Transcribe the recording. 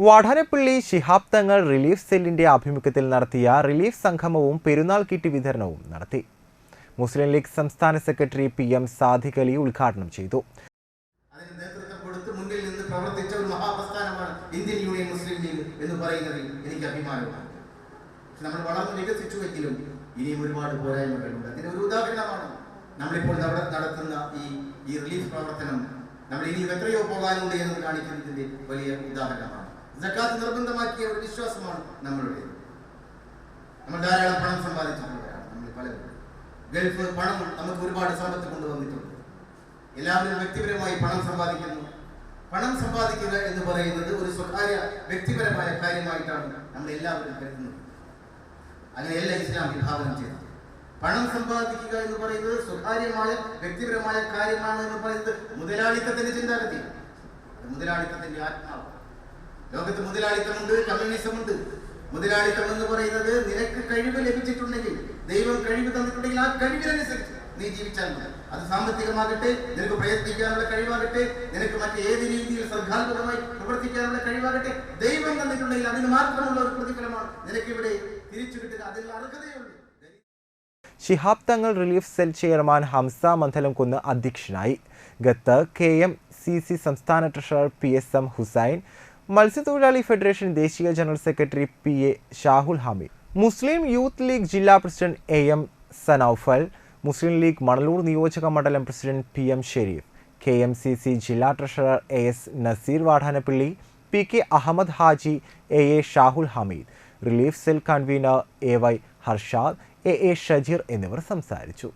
Vadanappally Shihab Thangal relief സെല്ലിന്റെ ആഭിമുഖ്യത്തിൽ നടത്തിയ റിലീഫ് സംഗമവും പെരുന്നാൾ കിറ്റ് വിതരണവും നടത്തി. മുസ്ലിം ലീഗ് സംസ്ഥാന secretary P M Sadiq Ali ഉദ്ഘാടനം ചെയ്തു. പ്രവർത്തിച്ച മഹാപ്രസ്ഥാനമാണ് ഇന്ത്യൻ യൂണിയൻ മുസ്ലിം ലീഗ് എന്ന് പറയുന്നതിൽ എനിക്ക് അഭിമാനമാണ്. നമ്മൾ വളർന്ന് വികസിച്ചുവെങ്കിലും ഇനിയും ഒരുപാട് പോരായ്മകളുണ്ട്. അതിന് ഒരു ഉദാഹരണമാണ് നമ്മളിപ്പോൾ നട- നടത്തുന്ന ഈ ഈ റിലീഫ് പ്രവർത്തനം. നമ്മൾ ഇനിയും എത്രയോ പോകാനുണ്ട് എന്ന് കാണിക്കുന്നതിന്റെ വലിയ ഉദാഹരണമാണ്. ജക്കാത്ത് നിർബന്ധമാക്കിയ ഒരു വിശ്വാസമാണ് നമ്മളുടേത്. നമ്മൾ ധാരാളം പണം സമ്പാദിച്ചിട്ടുള്ളവരാണ് നമ്മൾ പലരും. ഗൾഫ് പണം നമുക്ക് ഒരുപാട് സമ്പത്ത് കൊണ്ടുവന്നിട്ടുണ്ട്. എല്ലാവരും വ്യക്തിപരമായി പണം സമ്പാദിക്കുന്നു. പണം സമ്പാദിക്കുക എന്ന് പറയുന്നത് ഒരു സ്വകാര്യ വ്യക്തിപരമായ കാര്യമായിട്ടാണ് നമ്മൾ എല്ലാവരും കരുതുന്നത്. അങ്ങനെയല്ല ഇസ്ലാം വിഭാവനം ചെയ്തത്. പണം സമ്പാദിക്കുക എന്ന് പറയുന്നത് സ്വകാര്യമായ വ്യക്തിപരമായ കാര്യമാണ് എന്ന് പറയുന്നത് മുതലാളിത്തത്തിന്റെ ചിന്താഗതിയാണ്. മുതലാളിത്തത്തിന്റെ ആത്മാവ് ലോകത്ത് മുതലാളിത്തമുണ്ട് കമ്മ്യൂണിസമുണ്ട്. മുതലാളിത്തം എന്ന് പറയുന്നത് നിനക്ക് കഴിവ് ലഭിച്ചിട്ടുണ്ടെങ്കിൽ ദൈവം കഴിവ് തന്നിട്ടുണ്ടെങ്കിൽ ആ കഴിവിനനുസരിച്ച് നീ ജീവിച്ചാൽ മതി. അത് സാമ്പത്തികമാകട്ടെ നിനക്ക് പ്രയത്നിക്കാനുള്ള കഴിവാകട്ടെ നിനക്ക് മറ്റേത് രീതിയിൽ ശ്രദ്ധാത്മകമായി പ്രവർത്തിക്കാനുള്ള കഴിവാകട്ടെ ദൈവം തന്നിട്ടുണ്ടെങ്കിൽ അതിന് മാത്രമുള്ള ഒരു പ്രതിഫലമാണ് നിനക്കിവിടെ തിരിച്ചു കിട്ടുക. അതിനുള്ള അർഹതയുണ്ട്. Shihab Thangal relief cell chairman Hamza Mandhalamkunnu അധ്യക്ഷനായി. ഗത്ത് കെ എം സി സി സംസ്ഥാന treasurer P S M Hussain മത്സ്യത്തൊഴിലാളി ഫെഡറേഷൻ ദേശീയ general secretary P A Shahul Hameed. Muslim Youth League ജില്ലാ president A M Sanaufal Muslim League Manalur നിയോജക മണ്ഡലം president P M Sherif K M C C ജില്ലാ treasurer A S Naseer Vadanappally P K Ahammed Haji A A Shahul Hameed relief cell convener A Y Harshad A A Shajeer എന്നിവർ സംസാരിച്ചു.